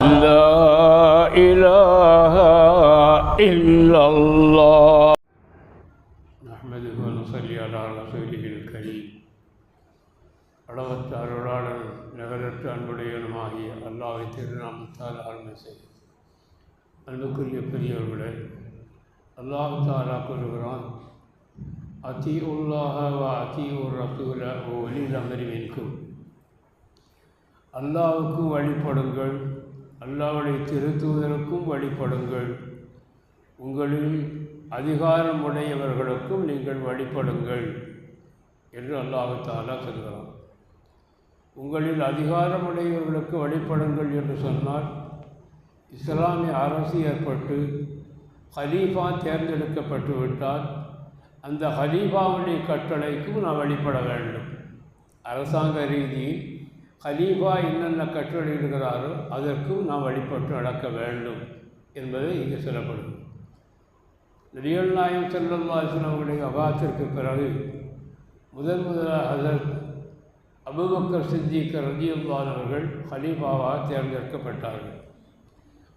لا إله إلا الله نحمده ونصلي على رسوله الكريم அளவற்ற அருளாளன் நகரற்ற அன்புடையனுமாகிய அல்லாஹை திருநாமத்தால் ஆழ்மை செய்யும் அன்புக்குரிய பெரியவர்களே அல்லாஹ் தாலா கூறுகிறான் அதி உல்லாஹ வ அதி உர் ரசூல ஒலில் அமரிவின்கும் அல்லாவுக்கும் வழிபடுங்கள் அல்லாவுடைய திருத்தூதருக்கும் வழிபடுங்கள். உங்களில் அதிகாரம் உடையவர்களுக்கும் நீங்கள் வழிபடுங்கள் என்று அல்லாஹாலா சொல்கிறான். உங்களில் அதிகாரமுடையவர்களுக்கு வழிபடுங்கள் என்று சொன்னால் இஸ்லாமிய அரசு ஏற்பட்டு ஹலீஃபா தேர்ந்தெடுக்கப்பட்டு விட்டால் அந்த ஹலீஃபாவுடைய கட்டளைக்கும் நான் வழிபட வேண்டும். அரசாங்க ரீதியில் ஹலீஃபா என்னென்ன கட்டளையிடுகிறாரோ அதற்கும் நாம் வழிபட்டு நடக்க வேண்டும் என்பது இங்கு சொல்லப்படும் ரியல் நாயம் செல்லல்லாசன் அவருடைய அபாத்திற்கு பிறகு முதன் முதலாக ஹசரத் அபுபக்கர் சித்திக் ரஜியுல்லான் அவர்கள் ஹலீஃபாவாக தேர்ந்தெடுக்கப்பட்டார்கள்.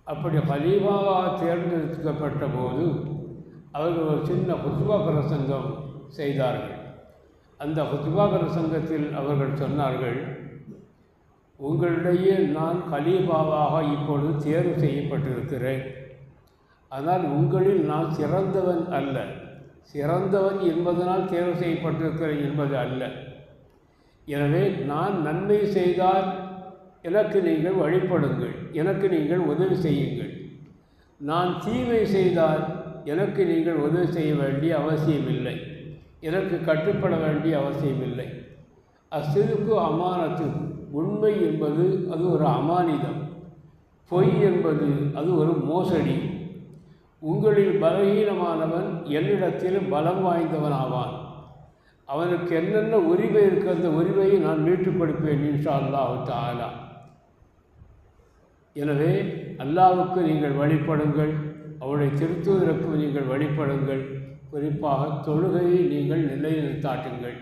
அப்படி ஹலீஃபாவாக தேர்ந்தெடுக்கப்பட்ட போது அவர்கள் ஒரு சின்ன ஹுத்பா பிரசங்கம் செய்தார்கள். அந்த ஹுத்பா பிரசங்கத்தில் அவர்கள் சொன்னார்கள் உங்களிடையே நான் கலீபாவாக இப்பொழுது தேர்வு செய்யப்பட்டிருக்கிறேன். ஆனால் உங்களில் நான் சிறந்தவன் அல்ல. சிறந்தவன் என்பதனால் தேர்வு செய்யப்பட்டிருக்கிறேன் என்பது அல்ல. எனவே நான் நன்மை செய்தால் எனக்கு நீங்கள் வழிபடுங்கள். எனக்கு நீங்கள் உதவி செய்யுங்கள். நான் தீமை செய்தால் எனக்கு நீங்கள் உதவி செய்ய வேண்டிய அவசியமில்லை. எனக்கு கட்டுப்பட வேண்டிய அவசியமில்லை. அசிறுக்கு அமானத்து உண்மை என்பது அது ஒரு அமானிதம். பொய் என்பது அது ஒரு மோசடி. உங்களில் பலகீனமானவன் என்னிடத்தில் பலம் வாய்ந்தவன் ஆவான் அவனுக்கு என்னென்ன உரிமை இருக்கு அந்த உரிமையை நான் மீட்டுக் கொடுப்பேன் இன்ஷா அல்லாஹ் தாலா எனவே அல்லாவுக்கு நீங்கள் வழிபடுங்கள் அவருடைய திருத்துவதற்கு நீங்கள் வழிபடுங்கள். குறிப்பாக தொழுகையை நீங்கள் நிலைநிறுத்தாட்டுங்கள்.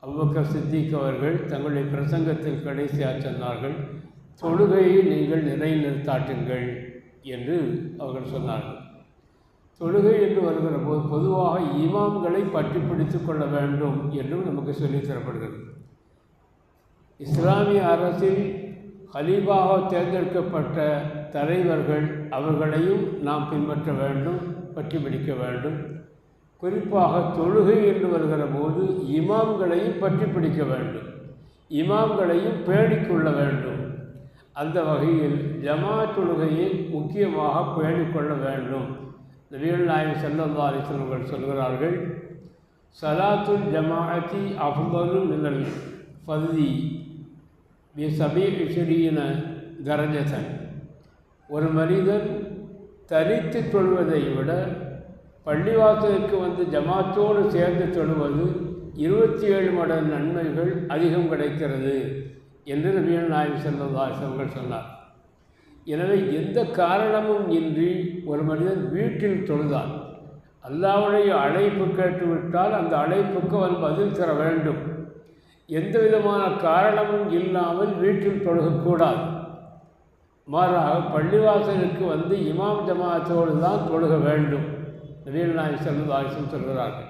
அவ்வக்கர் சித்திக் அவர்கள் தங்களுடைய பிரசங்கத்தில் கடைசியாக சொன்னார்கள் தொழுகையை நீங்கள் நிலைநிறுத்தாட்டுங்கள் என்று அவர்கள் சொன்னார்கள். தொழுகை என்று வருகிற போது பொதுவாக இமாம்களை பற்றி பிடித்து கொள்ள வேண்டும் என்றும் நமக்கு சொல்லித் தரப்படுகிறது. இஸ்லாமிய அரசில் ஹலீபாக தேர்ந்தெடுக்கப்பட்ட தலைவர்கள் அவர்களையும் நாம் பின்பற்ற வேண்டும் பற்றி பிடிக்க வேண்டும். குறிப்பாக தொழுகை என்று வருகிற போது இமாம்களையும் பற்றி பிடிக்க வேண்டும். இமாம்களையும் பேணிக்கொள்ள வேண்டும். அந்த வகையில் ஜமா தொழுகையை முக்கியமாக பேணிக்கொள்ள வேண்டும். நபிகள் நாயகம் செல்லல்லா அலிஸ்லவர்கள் சொல்கிறார்கள் சலாத்துல் ஜமாஅத்தி அஃபலு மினல் ஃபதி பி சபீ இஷரீன தரஜதன். ஒரு மனிதன் தனித்து தொழுவதை விட பள்ளிவாசலுக்கு வந்து ஜமாத்தோடு சேர்ந்து தொழுவது இருபத்தி ஏழு மடங்கு நன்மைகள் அதிகம் கிடைக்கிறது என்று நபிகள் நாயகம் செல்லல்லா அலிஸ்லவர்கள் சொன்னார். எனவே எந்த காரணமும் இன்றி ஒரு மனிதன் வீட்டில் தொழுதான் அல்லாவுடைய அழைப்பு கேட்டுவிட்டால் அந்த அழைப்புக்கு அவன் பதில் தர வேண்டும். எந்த விதமான காரணமும் இல்லாமல் வீட்டில் தொழுகக்கூடாது. மாறாக பள்ளிவாசலுக்கு வந்து இமாம் ஜமாத்தோடு தான் தொழுக வேண்டும். நவீன நாய் சொல்கிறார்கள்.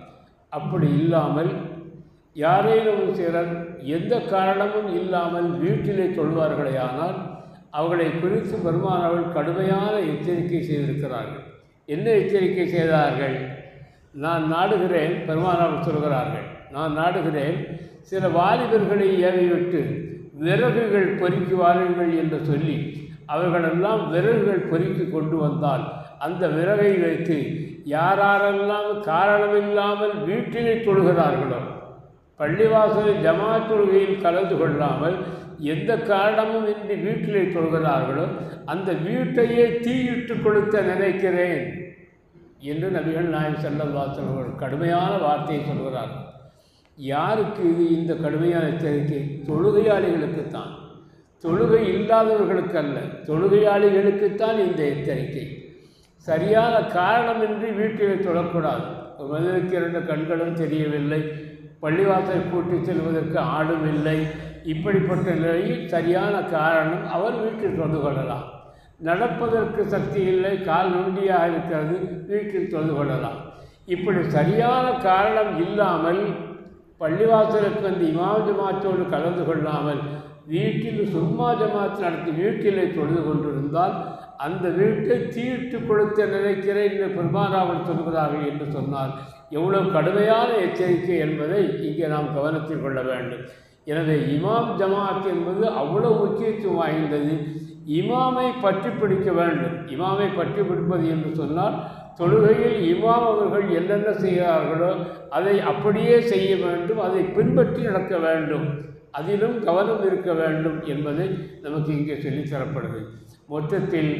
அப்படி இல்லாமல் யாரேனும் சிலர் எந்த காரணமும் இல்லாமல் வீட்டிலே தொழுவார்களே ஆனால் அவர்களை குறித்து பெருமானவர்கள் கடுமையான எச்சரிக்கை செய்திருக்கிறார்கள். என்ன எச்சரிக்கை செய்தார்கள்? நான் நாடுகிறேன் பெருமானவர்கள் சொல்கிறார்கள். நான் நாடுகிறேன் சில வாலிபர்களை ஏவிவிட்டு விறகுகள் பொறுக்கி வாருங்கள் என்று சொல்லி அவர்களெல்லாம் விறகுகள் பொறுக்கி கொண்டு வந்தால் அந்த விறகை வைத்து யாரெல்லாம் காரணமில்லாமல் வீட்டிலே தொழுகிறார்களோ பள்ளிவாசலில் ஜமா தொழுகையில் கலந்து கொள்ளாமல் எந்த காரணமும் இன்றி வீட்டிலே தொழுகிறார்களோ அந்த வீட்டையே தீயிட்டு கொடுத்த நினைக்கிறேன் என்று நபிகள் நாயம் செல்லவாசன் அவர்கள் கடுமையான வார்த்தையை சொல்கிறார்கள் யாருக்கு இது இந்த கடுமையான எச்சரிக்கை? தொழுகையாளிகளுக்குத்தான். தொழுகை இல்லாதவர்களுக்கு அல்ல தொழுகையாளிகளுக்குத்தான் இந்த எச்சரிக்கை. சரியான காரணமின்றி வீட்டில் தொடக்கூடாது. மதுரைக்கு இரண்டு கண்களும் தெரியவில்லை. பள்ளிவாசலை கூட்டி செல்வதற்கு ஆடும் இல்லை. இப்படிப்பட்ட நிலையில் சரியான காரணம் அவர் வீட்டில் தொழுது கொள்ளலாம். நடப்பதற்கு சக்தி இல்லை. கால் நொண்டியாக இருக்கிறது. வீட்டில் தொழுது கொள்ளலாம். இப்படி சரியான காரணம் இல்லாமல் பள்ளிவாசலுக்கு வந்து இமாம் ஜமாத்தோடு கலந்து கொள்ளாமல் வீட்டில் சும்மா ஜமாத் நடத்தி வீட்டிலே தொழுது கொண்டிருந்தால் அந்த வீட்டை தீர்த்து கொடுத்த நினைக்கிறேன் என்று பெருமானாவல் சொல்கிறார்கள் என்று சொன்னால் எவ்வளவு கடுமையான எச்சரிக்கை என்பதை இங்கே நாம் கவனத்தில் கொள்ள வேண்டும். எனவே இமாம் ஜமாத் என்பது அவ்வளவு முக்கியத்துவம் வாய்ந்தது. இமாமை பற்றி பிடிக்க வேண்டும். இமாமை பற்றி பிடிப்பது என்று சொன்னால் தொழுகையில் இமாம் அவர்கள் என்னென்ன செய்கிறார்களோ அதை அப்படியே செய்ய வேண்டும் அதை பின்பற்றி நடக்க வேண்டும். அதிலும் கவனம் இருக்க வேண்டும் என்பது நமக்கு இங்கே சொல்லித்தரப்படுது. மொத்தத்தில்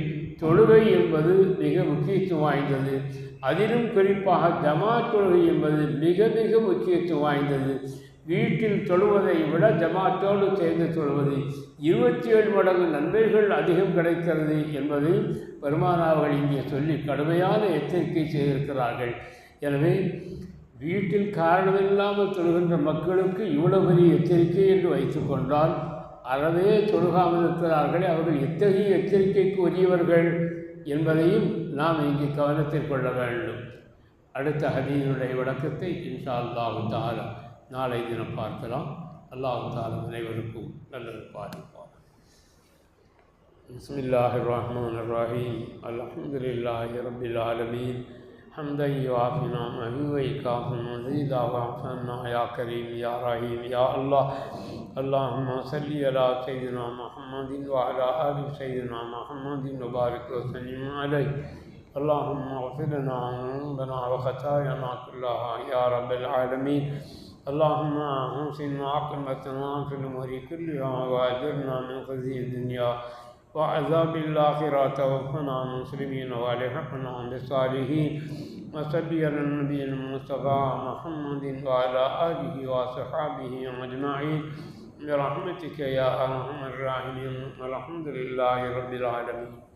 தொழுகை என்பது மிக முக்கியத்துவம் வாய்ந்தது. அதிலும் குறிப்பாக ஜமா தொழுகை என்பது மிக மிக முக்கியத்துவம் வாய்ந்தது. வீட்டில் தொழுவதை விட ஜமாத்தோடு சேர்ந்து தொழுவது இருபத்தி ஏழு மடங்கு நன்மைகள் அதிகம் கிடைக்கிறது என்பதை பெருமானாவர்கள் இங்கே சொல்லி கடுமையான எச்சரிக்கை செய்திருக்கிறார்கள். எனவே வீட்டில் காரணமில்லாமல் தொழுகின்ற மக்களுக்கு இவ்வளவு பெரிய எச்சரிக்கை என்று வைத்துக்கொண்டால் அறவே தொழுகாமல் இருக்கிறார்களே அவர்கள் எத்தகைய எச்சரிக்கைக்கு உரியவர்கள் என்பதையும் நாம் இங்கே கவனத்தில் கொள்ள வேண்டும் அடுத்த ஹதீனுடைய விளக்கத்தை இன்ஷா அல்லாஹு தாலா நாளை தினம் பார்க்கலாம் அல்லாஹு தாலா அனைவருக்கும் நல்லது பாதிப்பார் بسم الله الرحمن الرحيم الحمد لله رب العالمين حمدا يوافي نعمه ويكافئ مزيدا واعفنا يا كريم يا رحيم يا الله اللهم صل على سيدنا محمد وعلى ال سيدنا محمد وبارك وسلم عليه اللهم اغفر لنا ذنوبنا وخطايانا كلها يا رب العالمين اللهم احسن عاقبتنا في الأمور كلها واجرنا من خزي الدنيا وعذاب الآخرات وفنا مسلمين والحقنا بالصالحين وصلي على النبي المصطفى محمد وعلى آله وصحابه أجمعين برحمتك يا أرحم الراحمين والحمد لله رب العالمين.